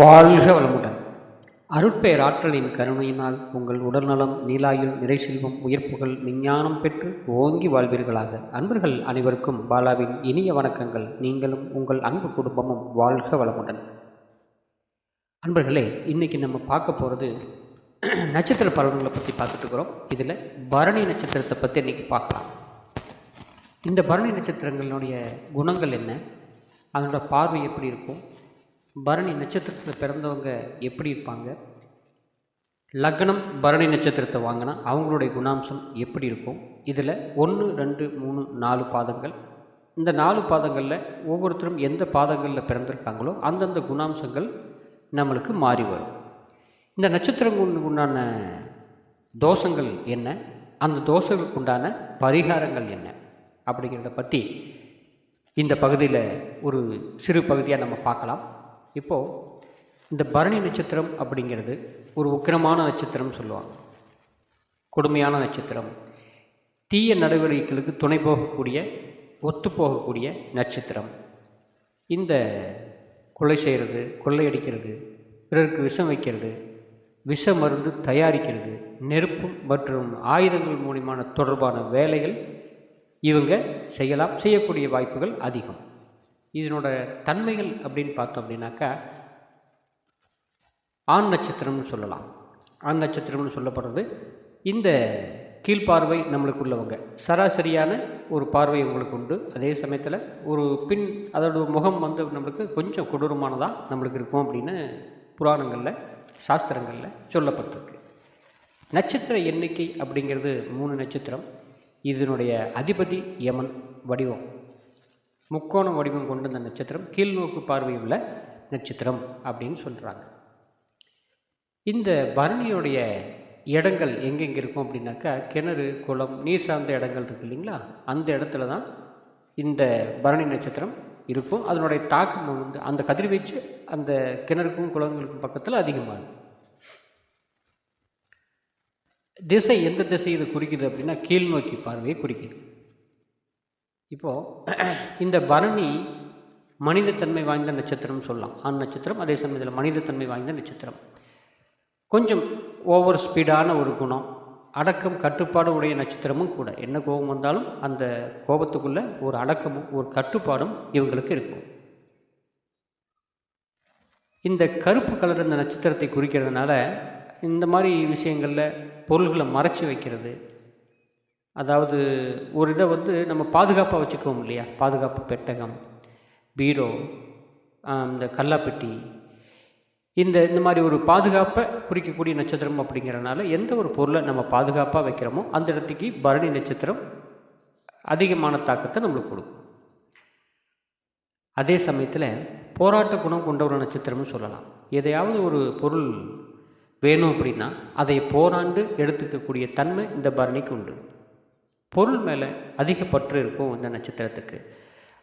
வாழ்க வளமுடன். அருட்பெயர் ஆற்றலின் கருணையினால் உங்கள் உடல்நலம் நீலாயுள் நிறைசெல்வம் உயர்ப்புகள் விஞ்ஞானம் பெற்று ஓங்கி வாழ்வீர்களாக. அன்பர்கள் அனைவருக்கும் பாலாவின் இனிய வணக்கங்கள். நீங்களும் உங்கள் அன்பு குடும்பமும் வாழ்க வளமுடன். அன்பர்களே இன்றைக்கி நம்ம பார்க்க போகிறது நட்சத்திர பலன்களை பற்றி பார்த்துட்டு இருக்கிறோம். இதில் பரணி நட்சத்திரத்தை பற்றி இன்றைக்கி பார்க்கலாம். இந்த பரணி நட்சத்திரங்களுடைய குணங்கள் என்ன? அதனோட பார்வை எப்படி இருக்கும்? பரணி நட்சத்திரத்தில் பிறந்தவங்க எப்படி இருப்பாங்க? லக்னம் பரணி நட்சத்திரத்தை வாங்கினா அவங்களுடைய குணாம்சம் எப்படி இருக்கும்? இதில் ஒன்று ரெண்டு மூணு நாலு பாதங்கள். இந்த நாலு பாதங்களில் ஒவ்வொருத்தரும் எந்த பாதங்களில் பிறந்திருக்காங்களோ அந்தந்த குணாம்சங்கள் நம்மளுக்கு மாறி வரும். இந்த நட்சத்திரங்களுக்கு உண்டான தோஷங்கள் என்ன? அந்த தோஷங்களுக்கு உண்டான பரிகாரங்கள் என்ன? அப்படிங்கிறத பற்றி இந்த பகுதியில் ஒரு சிறு பகுதியாக நம்ம பார்க்கலாம். இப்போது இந்த பரணி நட்சத்திரம் அப்படிங்கிறது ஒரு உக்கிரமான நட்சத்திரம் சொல்லுவாங்க. கொடுமையான நட்சத்திரம். தீய நடவடிக்கைகளுக்கு துணை போகக்கூடிய ஒத்து போகக்கூடிய நட்சத்திரம். இந்த கொலை செய்கிறது கொள்ளையடிக்கிறது பிறருக்கு விஷம் வைக்கிறது விஷ மருந்து தயாரிக்கிறது நெருப்பு மற்றும் ஆயுதங்கள் மூலியமான தொடர்பான வேலைகள் இவங்க செய்யலாம் செய்யக்கூடிய வாய்ப்புகள் அதிகம். இதனோட தன்மைகள் அப்படின்னு பார்த்தோம் அப்படின்னாக்கா ஆண் நட்சத்திரம்னு சொல்லலாம். ஆண் நட்சத்திரம்னு சொல்லப்படுறது இந்த கீழ்பார்வை நம்மளுக்கு உள்ளவங்க. சராசரியான ஒரு பார்வை உங்களுக்கு உண்டு. அதே சமயத்தில் ஒரு பின் அதோட முகம் வந்து நம்மளுக்கு கொஞ்சம் கொடூரமானதாக நம்மளுக்கு இருக்கும் அப்படின்னு புராணங்களில் சாஸ்திரங்களில் சொல்லப்பட்டிருக்கு. நட்சத்திர எண்ணிக்கை அப்படிங்கிறது மூணு நட்சத்திரம். இதனுடைய அதிபதி யமன் வடிவம். முக்கோண வடிவம் கொண்ட இந்த நட்சத்திரம் கீழ்நோக்கு பார்வையுள்ள நட்சத்திரம் அப்படின்னு சொல்கிறாங்க இந்த பரணியுடைய இடங்கள் எங்கெங்கே இருக்கும் அப்படின்னாக்கா கிணறு குளம் நீர் சார்ந்த இடங்கள் இருக்கு இல்லைங்களா? அந்த இடத்துல தான் இந்த பரணி நட்சத்திரம் இருக்கும். அதனுடைய தாக்கம் வந்து அந்த கதிர்வீச்சு அந்த கிணறுக்கும் குளங்களுக்கும் பக்கத்தில் அதிகமாகும் திசை எந்த திசை இது குறிக்குது அப்படின்னா கீழ்நோக்கி பார்வையை குறிக்குது. இப்போது இந்த பரணி மனிதத்தன்மை வாய்ந்த நட்சத்திரம் சொல்லலாம். ஆண் நட்சத்திரம் அதே சமயத்தில் மனிதத்தன்மை வாய்ந்த நட்சத்திரம். கொஞ்சம் ஓவர் ஸ்பீடான ஒரு குணம் அடக்கம் கட்டுப்பாடு உடைய நட்சத்திரமும் கூட. என்ன கோபம் வந்தாலும் அந்த கோபத்துக்குள்ளே ஒரு அடக்கமும் ஒரு கட்டுப்பாடும் இவங்களுக்கு இருக்கும். இந்த கருப்பு கலர் இந்த நட்சத்திரத்தை குறிக்கிறதுனால இந்த மாதிரி விஷயங்களில் பொருள்களை மறைச்சி வைக்கிறது அதாவது ஒரு இதை வந்து நம்ம பாதுகாப்பாக வச்சுக்குவோம் இல்லையா? பாதுகாப்பு பெட்டகம் பீரோ இந்த கல்லாப்பெட்டி இந்த இந்த மாதிரி ஒரு பாதுகாப்பை குறிக்கக்கூடிய நட்சத்திரம் அப்படிங்கிறனால எந்த ஒரு பொருளை நம்ம பாதுகாப்பாக வைக்கிறோமோ அந்த இடத்துக்கு பரணி நட்சத்திரம் அதிகமான தாக்கத்தை நம்மளுக்கு கொடுக்கும். அதே சமயத்தில் போராட்ட குணம் கொண்ட ஒரு நட்சத்திரம்னு சொல்லலாம். எதையாவது ஒரு பொருள் வேணும் அப்படின்னா அதை போராண்டு எடுத்துக்கக்கூடிய தன்மை இந்த பரணிக்கு உண்டு. பொருள் மேலே அதிக பற்று இருக்கும் இந்த நட்சத்திரத்துக்கு.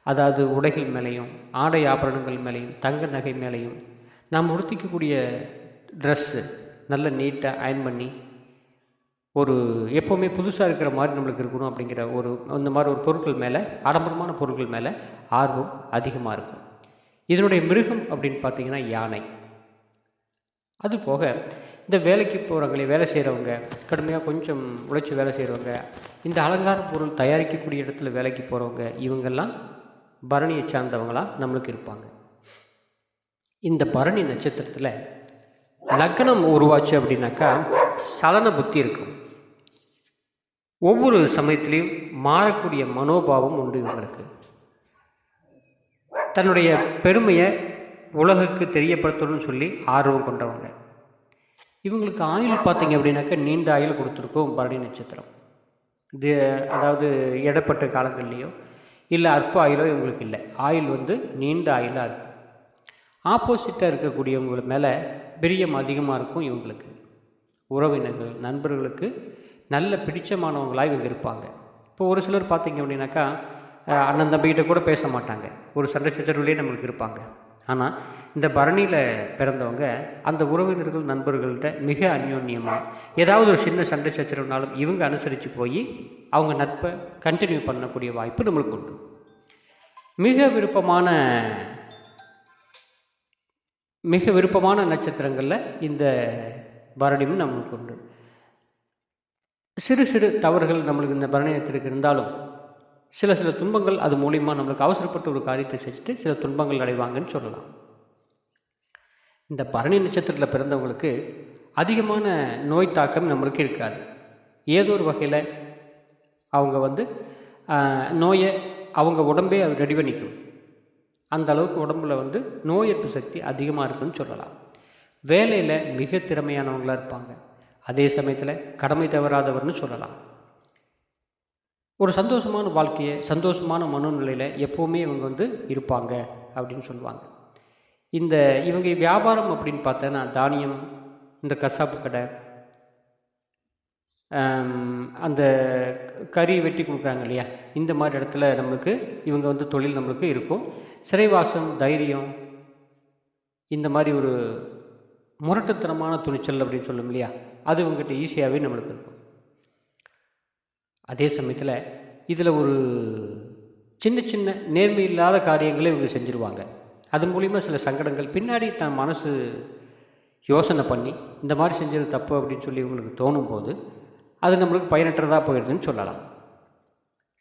அதாவது உடைகள் மேலேயும் ஆடை ஆபரணங்கள் மேலேயும் தங்க நகை மேலேயும் நாம் உடுத்திக்கக்கூடிய ட்ரெஸ்ஸு நல்ல நீட்டாக அயன் பண்ணி ஒரு எப்போவுமே புதுசாக இருக்கிற மாதிரி நம்மளுக்கு இருக்கணும் அப்படிங்கிற ஒரு அந்த மாதிரி ஒரு பொருட்கள் மேலே ஆடம்பரமான பொருட்கள் மேலே ஆர்வம் அதிகமாக இருக்கும். இதனுடைய மிருகம் அப்படின்னு பார்த்தீங்கன்னா யானை. அது போக இந்த வேலைக்கு போகிறவங்களே வேலை செய்கிறவங்க கடுமையாக கொஞ்சம் உழைச்சி வேலை செய்கிறவங்க இந்த அலங்கார பொருள் தயாரிக்கக்கூடிய இடத்துல வேலைக்கு போகிறவங்க இவங்கெல்லாம் பரணியை சார்ந்தவங்களாக நம்மளுக்கு இருப்பாங்க. இந்த பரணி நட்சத்திரத்தில் லக்னம் உருவாச்சு அப்படின்னாக்கா சலன புத்தி இருக்கும். ஒவ்வொரு சமயத்திலையும் மாறக்கூடிய மனோபாவம் உண்டு இவங்களுக்கு. தன்னுடைய பெருமையை உலகுக்கு தெரியப்படுத்தணும்னு சொல்லி ஆர்வம் கொண்டவங்க. இவங்களுக்கு ஆயுள் பார்த்தீங்க அப்படின்னாக்கா நீண்ட ஆயுள் கொடுத்துருக்கோம் பரணி நட்சத்திரம். இது அதாவது இடப்பட்ட காலங்கள்லேயோ இல்லை அற்ப ஆயுளோ இவங்களுக்கு இல்லை. ஆயுள் வந்து நீண்ட ஆயுளாக இருக்கும். ஆப்போசிட்டாக இருக்கக்கூடியவங்க மேலே பிரியம் அதிகமாக இருக்கும் இவங்களுக்கு. உறவினர்கள் நண்பர்களுக்கு நல்ல பிடிச்சமானவங்களாக இவங்க இருப்பாங்க. இப்போ ஒரு சிலர் பார்த்தீங்க அப்படின்னாக்கா அண்ணன் தம்பிக்கிட்ட கூட பேச மாட்டாங்க. ஒரு சண்டை சச்சரவுலேயே நம்மளுக்கு இருப்பாங்க. ஆனால் இந்த பரணியில் பிறந்தவங்க அந்த உறவினர்கள் நண்பர்கள்ட்ட மிக அந்யோன்யமாக ஏதாவது ஒரு சின்ன சண்டை சச்சரவுனாலும் இவங்க அனுசரித்து போய் அவங்க நட்பை கண்டினியூ பண்ணக்கூடிய வாய்ப்பு நம்மளுக்கு உண்டு. மிக விருப்பமான மிக விருப்பமான நட்சத்திரங்களில் இந்த பரணியும் நம்மளுக்கு உண்டு. சிறு சிறு தவறுகள் நம்மளுக்கு இந்த பரணியத்திற்கு இருந்தாலும் சில சில துன்பங்கள் அது மூலிமா நம்மளுக்கு அவசரப்பட்டு ஒரு காரியத்தை செஞ்சுட்டு சில துன்பங்கள் அடைவாங்கன்னு சொல்லலாம். இந்த பரணி நட்சத்திரத்தில் பிறந்தவங்களுக்கு அதிகமான நோய் தாக்கம் நம்மளுக்கு இருக்காது. ஏதோ ஒரு வகையில் அவங்க வந்து நோயை அவங்க உடம்பே ரெடி பண்ணிக்கும். அந்த அளவுக்கு உடம்புல வந்து நோய் எதிர்ப்பு சக்தி அதிகமாக இருக்குன்னு சொல்லலாம். வேலையில் மிக திறமையானவங்களாக இருப்பாங்க. அதே சமயத்தில் கடமை தவறாதவர்னு சொல்லலாம். ஒரு சந்தோஷமான வாழ்க்கையை சந்தோஷமான மனநிலையில் எப்போவுமே இவங்க வந்து இருப்பாங்க அப்படின்னு சொல்லுவாங்க. இந்த இவங்க வியாபாரம் அப்படின்னு பார்த்தேன்னா தானியம் இந்த கசாப்பு கடை அந்த கறி வெட்டி கொடுக்குறாங்க இல்லையா? இந்த மாதிரி இடத்துல நம்மளுக்கு இவங்க வந்து தொழில் நம்மளுக்கு இருக்கும். சிறைவாசம் தைரியம் இந்த மாதிரி ஒரு முரட்டுத்தனமான துணிச்சல் அப்படின்னு சொல்லும் இல்லையா? அது இவங்ககிட்ட ஈஸியாகவே நம்மளுக்கு இருக்கும். அதே சமயத்தில் இதில் ஒரு சின்ன சின்ன நேர்மை இல்லாத காரியங்களை இவங்க செஞ்சுருவாங்க. அதன் மூலிமா சில சங்கடங்கள். பின்னாடி தன் மனசு யோசனை பண்ணி இந்த மாதிரி செஞ்சது தப்பு அப்படின்னு சொல்லி இவங்களுக்கு தோணும் போது அது நம்மளுக்கு பயனற்றதாக போயிடுதுன்னு சொல்லலாம்.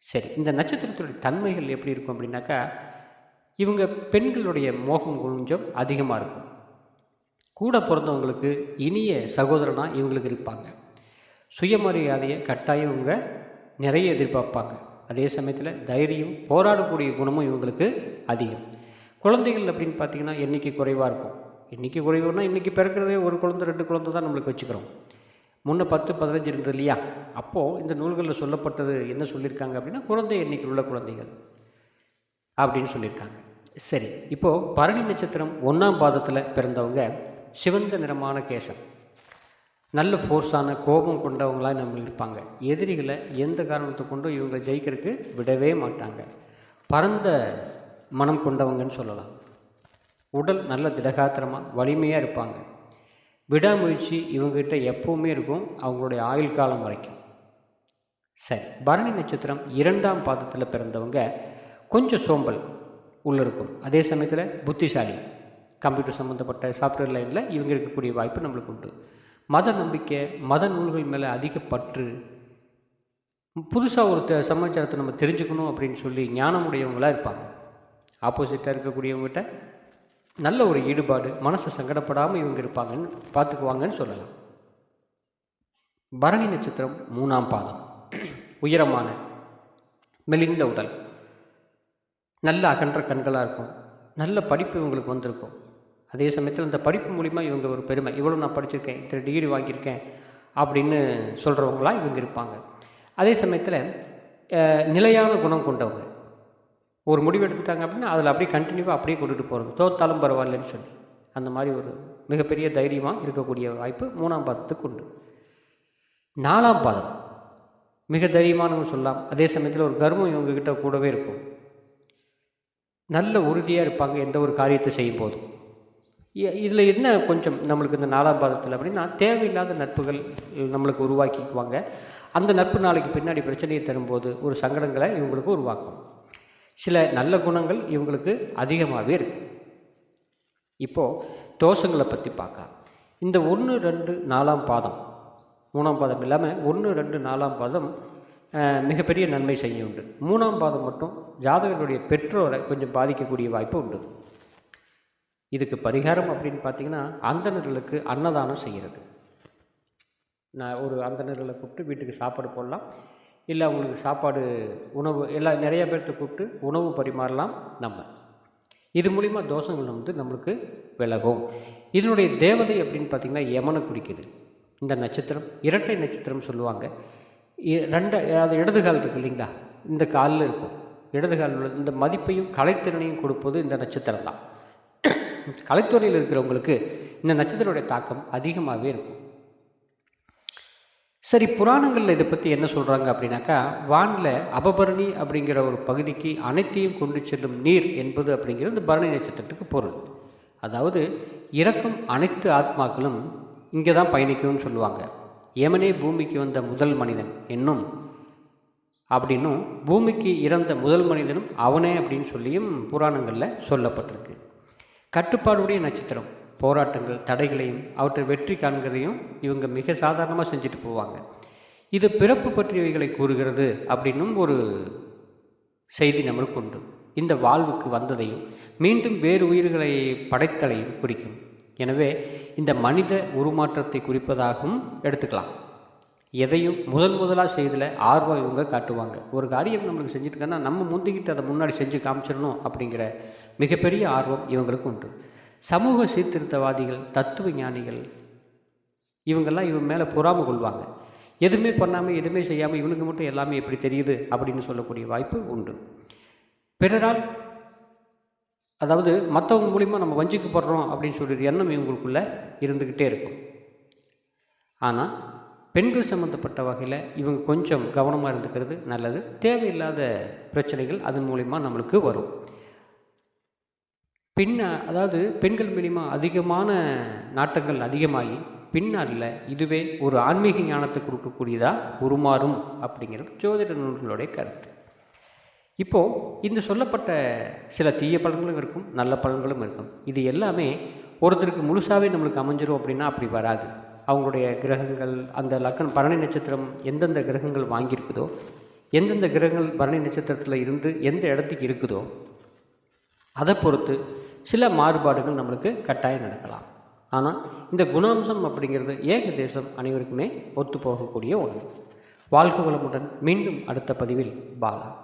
சரி இந்த நட்சத்திரத்துடைய தன்மைகள் எப்படி இருக்கும் அப்படின்னாக்கா இவங்க பெண்களுடைய மோகம் கொஞ்சம் அதிகமாக இருக்கும். கூட பிறந்தவங்களுக்கு இனிய சகோதரனாக இவங்களுக்கு இருப்பாங்க. சுயமரியாதையை கட்டாயம் இவங்க நிறைய எதிர்பார்ப்பாங்க. அதே சமயத்தில் தைரியம் போராடக்கூடிய குணமும் இவங்களுக்கு அதிகம். குழந்தைகள் அப்படின்னு பார்த்தீங்கன்னா எண்ணிக்கை குறைவாக இருக்கும். எண்ணிக்கை குறைவுனா இன்றைக்கி பிறக்கிறதே ஒரு குழந்தை ரெண்டு குழந்தை தான் நம்மளுக்கு வச்சுக்கிறோம். முன்ன பத்து பதினஞ்சு இருந்தது இல்லையா? அப்போது இந்த நூல்களில் சொல்லப்பட்டது என்ன சொல்லியிருக்காங்க அப்படின்னா குழந்தை எண்ணிக்கை உள்ள குழந்தைகள் அப்படின்னு சொல்லியிருக்காங்க. சரி இப்போது பரணி நட்சத்திரம் ஒன்றாம் பாதத்தில் பிறந்தவங்க சிவந்த நிறமான கேசம் நல்ல ஃபோர்ஸான கோபம் கொண்டவங்களாக நம்ம இருப்பாங்க. எதிரிகளை எந்த காரணத்தை கொண்டும் இவங்களை ஜெயிக்கிறதுக்கு விடவே மாட்டாங்க. பரந்த மனம் கொண்டவங்கன்னு சொல்லலாம். உடல் நல்ல திடகாத்திரமாக வலிமையாக இருப்பாங்க. விடாமுயற்சி இவங்ககிட்ட எப்போவுமே இருக்கும். அவங்களுடைய ஆயுள் காலம் வரைக்கும். சரி பரணி நட்சத்திரம் இரண்டாம் பாதத்தில் பிறந்தவங்க கொஞ்சம் சோம்பல் உள்ளே இருக்கும். அதே சமயத்தில் புத்திசாலி கம்ப்யூட்டர் சம்மந்தப்பட்ட சாஃப்ட்வேர் லைனில் இவங்க இருக்கக்கூடிய வாய்ப்பு நம்மளுக்கு உண்டு. மத நம்பிக்கை மத நூல்கள் மேலே அதிக பற்று. புதுசாக ஒரு சமாச்சாரத்தை நம்ம தெரிஞ்சுக்கணும் அப்படின்னு சொல்லி ஞானமுடையவங்களாக இருப்பாங்க. ஆப்போசிட்டாக இருக்கக்கூடியவங்ககிட்ட நல்ல ஒரு ஈடுபாடு மனசு சங்கடப்படாமல் இவங்க இருப்பாங்கன்னு பார்த்துக்குவாங்கன்னு சொல்லலாம். பரணி நட்சத்திரம் மூணாம் பாதம். உயரமான மெலிந்த உடல். நல்ல அகன்ற கண்களாக இருக்கும். நல்ல படிப்பு இவங்களுக்கு வந்திருக்கும். அதே சமயத்தில் இந்த படிப்பு மூலிமா இவங்க ஒரு பெருமை. இவ்வளோ நான் படிச்சிருக்கேன் இத்தனை டிகிரி வாங்கியிருக்கேன் அப்படின்னு சொல்கிறவங்களாம் இவங்க இருப்பாங்க. அதே சமயத்தில் நிலையான குணம் கொண்டவங்க. ஒரு முடிவு எடுத்துட்டாங்க அப்படின்னா அதில் அப்படியே கண்டினியூவாக அப்படியே கொண்டுட்டு போகிறது தோத்தாலும் பரவாயில்லன்னு சொல்லி. அந்த மாதிரி ஒரு மிகப்பெரிய தைரியமாக இருக்கக்கூடிய வாய்ப்பு மூணாம் பாதத்துக்கு உண்டு. நாலாம் பாதம். மிக தைரியமானவங்க சொல்லலாம். அதே சமயத்தில் ஒரு கர்மம் இவங்கக்கிட்ட கூடவே இருக்கும். நல்ல உறுதியாக இருப்பாங்க எந்த ஒரு காரியத்தை செய்யும் போதும் இதில் என்ன கொஞ்சம் நம்மளுக்கு இந்த நாலாம் பாதத்தில் அப்படின்னா தேவையில்லாத நட்புகள் நம்மளுக்கு உருவாக்கிக்குவாங்க. அந்த நட்பு நாளைக்கு பின்னாடி பிரச்சனையை தரும்போது ஒரு சங்கடங்களை இவங்களுக்கு உருவாக்கும். சில நல்ல குணங்கள் இவங்களுக்கு அதிகமாகவே இருக்கும் இப்போது தோஷங்களை பற்றி பார்க்கலாம். இந்த ஒன்று ரெண்டு நாலாம் பாதம். மூணாம் பாதம் இல்லாமல் ஒன்று ரெண்டு நாலாம் பாதம் மிகப்பெரிய நன்மை செய்ய உண்டு. மூணாம் பாதம் மட்டும் ஜாதகருடைய பெற்றோரை கொஞ்சம் பாதிக்கக்கூடிய வாய்ப்பு உண்டு. இதுக்கு பரிகாரம் அப்படின்னு பார்த்தீங்கன்னா அந்தணர்களுக்கு அன்னதானம் செய்கிறது நான் ஒரு அந்தணர்களை கூப்பிட்டு வீட்டுக்கு சாப்பாடு போடலாம். இல்லை அவங்களுக்கு சாப்பாடு உணவு எல்லா நிறைய பேர்த்த கூப்பிட்டு உணவு பரிமாறலாம் நம்ம. இது மூலிமா தோஷங்கள் வந்து நம்மளுக்கு விலகும். இதனுடைய தேவதை அப்படின்னு பார்த்தீங்கன்னா யமனை குறிக்குது. இந்த நட்சத்திரம் இரட்டை நட்சத்திரம் சொல்லுவாங்க. ரெண்டு அது இடது கால் இல்லைங்களா? இந்த காலில் இருக்கும். இடது உள்ள இந்த மதிப்பையும் கலைத்திறனையும் கொடுப்பது இந்த நட்சத்திரம் தான் கலைத்துறையில் இருக்கிறவங்களுக்கு இந்த நட்சத்திரனுடைய தாக்கம் அதிகமாகவே இருக்கும். சரி புராணங்களில் இதை பற்றி என்ன சொல்கிறாங்க அப்படின்னாக்கா வானில் அபபரணி அப்படிங்கிற ஒரு பகுதிக்கு அனைத்தையும் கொண்டு செல்லும் நீர் என்பது அப்படிங்கிறது இந்த பரணி நட்சத்திரத்துக்கு பொருள். அதாவது இறக்கும் அனைத்து ஆத்மாக்களும் இங்கே தான் பயணிக்கும்னு சொல்லுவாங்க. யமனே பூமிக்கு வந்த முதல் மனிதன் என்னும் அப்படின்னும் பூமிக்கு இறந்த முதல் மனிதனும் அவனே அப்படின்னு சொல்லியும் புராணங்களில் சொல்லப்பட்டிருக்கு. கட்டுப்பாடுடைய நட்சத்திரம். போராட்டங்கள் தடைகளையும் அவற்றை வெற்றி காண்கிறதையும் இவங்க மிக சாதாரணமாக செஞ்சுட்டு போவாங்க. இது பிறப்பு பற்றியவைகளை கூறுகிறது அப்படின்னும் ஒரு செய்தி நம்மளுக்கு உண்டு. இந்த வாழ்வுக்கு வந்ததையும் மீண்டும் வேறு உயிர்களை படைத்தலையும் குறிக்கும். எனவே இந்த மனித உருமாற்றத்தை குறிப்பதாகவும் எடுத்துக்கலாம். எதையும் முதல் முதலாக செய்தில் ஆர்வம் இவங்க காட்டுவாங்க. ஒரு காரியம் நம்மளுக்கு செஞ்சுட்டுருக்கன்னா நம்ம முந்திக்கிட்டு அதை முன்னாடி செஞ்சு காமிச்சிடணும் அப்படிங்கிற மிகப்பெரிய ஆர்வம் இவங்களுக்கு உண்டு. சமூக சீர்திருத்தவாதிகள் தத்துவ ஞானிகள் இவங்கெல்லாம் இவன் மேலே பொறாமை கொள்வாங்க. எதுவுமே பண்ணாமல் எதுவுமே செய்யாமல் இவனுக்கு மட்டும் எல்லாமே எப்படி தெரியுது அப்படின்னு சொல்லக்கூடிய வாய்ப்பு உண்டு. பிறரால் அதாவது மற்றவங்க மூலிமா நம்ம வஞ்சிக்கப்படுறோம் அப்படின்னு சொல்லிட்டு எண்ணம் இவங்களுக்குள்ளே இருந்துக்கிட்டே இருக்கும். ஆனால் பெண்கள் சம்மந்தப்பட்ட வகையில் இவங்க கொஞ்சம் கவனமாக இருந்துக்கிறது நல்லது. தேவையில்லாத பிரச்சனைகள் அதன் மூலிமா நம்மளுக்கு வரும். பின்ன அதாவது பெண்கள் மூலிமா அதிகமான நாட்டங்கள் அதிகமாகி பின்னாளில் இதுவே ஒரு ஆன்மீக ஞானத்தை கொடுக்கக்கூடியதாக உருமாறும் அப்படிங்கிறது ஜோதிட நூல்களுடைய கருத்து. இப்போது இந்த சொல்லப்பட்ட சில தீய பலன்களும் இருக்கும் நல்ல பலன்களும் இருக்கும். இது எல்லாமே ஒருத்தருக்கு முழுசாகவே நம்மளுக்கு அமைஞ்சிரும் அப்படின்னா அப்படி வராது. அவங்களுடைய கிரகங்கள் அந்த லக்கணம் பரணி நட்சத்திரம் எந்தெந்த கிரகங்கள் வாங்கியிருக்குதோ எந்தெந்த கிரகங்கள் பரணி நட்சத்திரத்தில் இருந்து எந்த இடத்துக்கு இருக்குதோ அதை பொறுத்து சில மாறுபாடுகள் நம்மளுக்கு கட்டாயம் நடக்கலாம். ஆனால் இந்த குணாம்சம் அப்படிங்கிறது ஏக தேசம் அனைவருக்குமே ஒத்து போகக்கூடிய ஒன்று. வாழ்க வளமுடன் மீண்டும் அடுத்த பதிவில் பாலா.